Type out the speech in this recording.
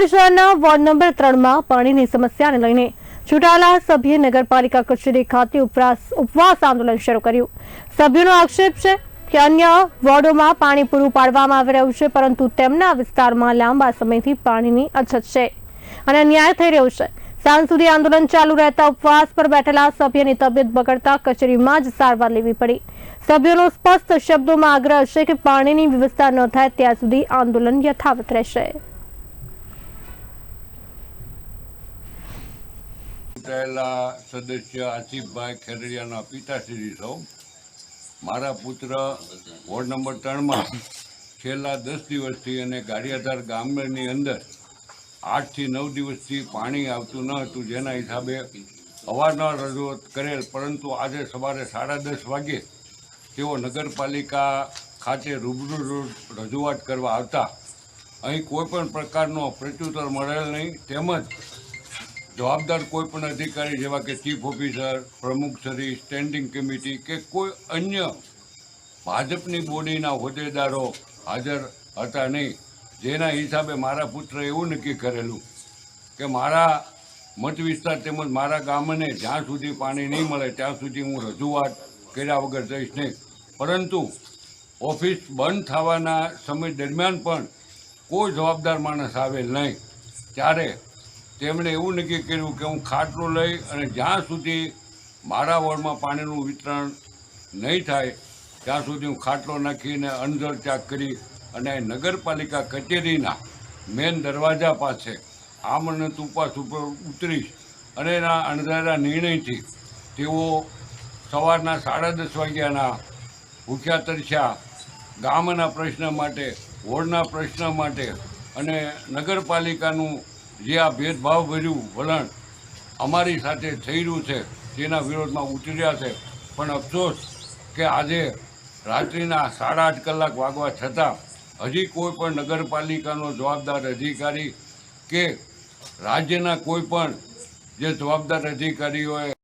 વલસાડ શહેરના ward number ત્રણમાં પાણીની સમસ્યાને લઈને ચૂંટાયેલા સભ્યે નગરપાલિકા કચેરી ખાતે ઉપવાસ આંદોલન શરૂ કર્યું. સભ્યોનો આક્ષેપ છે કે અન્ય વોર્ડોમાં પાણી પૂરું પાડવામાં આવી રહ્યું છે, પરંતુ તેમના વિસ્તારમાં લાંબા સમયથી પાણીની અછત છે અને અન્યાય થઈ રહ્યો છે. સાંજ સુધી આંદોલન ચાલુ રહેતા ઉપવાસ પર બેઠેલા સભ્યની તબિયત બગડતા કચેરીમાં જ સારવાર લેવી પડી. સભ્યોનો સ્પષ્ટ શબ્દોમાં આગ્રહ છે કે પાણીની વ્યવસ્થા ન થાય, ત્યાં સુધી આંદોલન યથાવત રહેશે. ચૂંટાયેલા સદસ્ય આસિફભાઈ ખેરડિયાના પિતાશ્રી સૌ મારા પુત્ર વોર્ડ નંબર ત્રણમાં છેલ્લા દસ દિવસથી અને ગાડિયાધાર ગામની અંદર આઠથી નવ દિવસથી પાણી આવતું ન હતું, જેના હિસાબે અવારનવાર રજૂઆત કરેલ, પરંતુ આજે સવારે સાડા દસ વાગે તેઓ નગરપાલિકા ખાતે રૂબરૂ રજૂઆત કરવા આવતા. અહીં કોઈ પણ પ્રકારનો પ્રત્યુત્તર મળેલ નહીં. તેમજ જવાબદાર કોઈ પણ અધિકારી જેવા કે ચીફ ઓફિસર પ્રમુખશ્રી સ્ટેન્ડિંગ કમિટી કે કોઈ અન્ય ભાજપની બોડીના હોદ્દેદારો હાજર હતા નહીં. જેના હિસાબે મારા પુત્રએ એવું નક્કી કરેલું કે મારા મત વિસ્તાર તેમજ મારા ગામને જ્યાં સુધી પાણી નહીં મળે ત્યાં સુધી હું રજૂઆત કર્યા વગર જઈશ નહીં. પરંતુ ઓફિસ બંધ થવાના સમય દરમિયાન પણ કોઈ જવાબદાર માણસ આવેલ નહીં. ત્યારે તેમણે એવું નક્કી કર્યું કે હું ખાટલો લઈ અને જ્યાં સુધી મારા વોર્ડમાં પાણીનું વિતરણ નહીં થાય, ત્યાં સુધી હું ખાટલો નાખીને અંધર ત્યાગ કરી અને નગરપાલિકા કચેરીના મેન દરવાજા પાસે આમરણ તુપાસ ઉપર ઉતરીશ અને એના અણધારા નિર્ણયથી તેઓ સવારના સાડા દસ વાગ્યાના ભૂખ્યા તરસ્યા ગામના પ્રશ્ન માટે, વોર્ડના પ્રશ્ન માટે અને નગરપાલિકાનું જે આ ભેદભાવ ભર્યું, વલણ અમારી સાથે થઈ રહ્યું છે તેના વિરોધમાં ઉતર્યા છે. પણ અફસોસ કે આજે રાત્રિના સાડા આઠ કલાક વાગવા છતાં હજી કોઈ પણ નગરપાલિકાનો જવાબદાર અધિકારી કે રાજ્યના કોઈ પણ જે જવાબદાર અધિકારીઓએ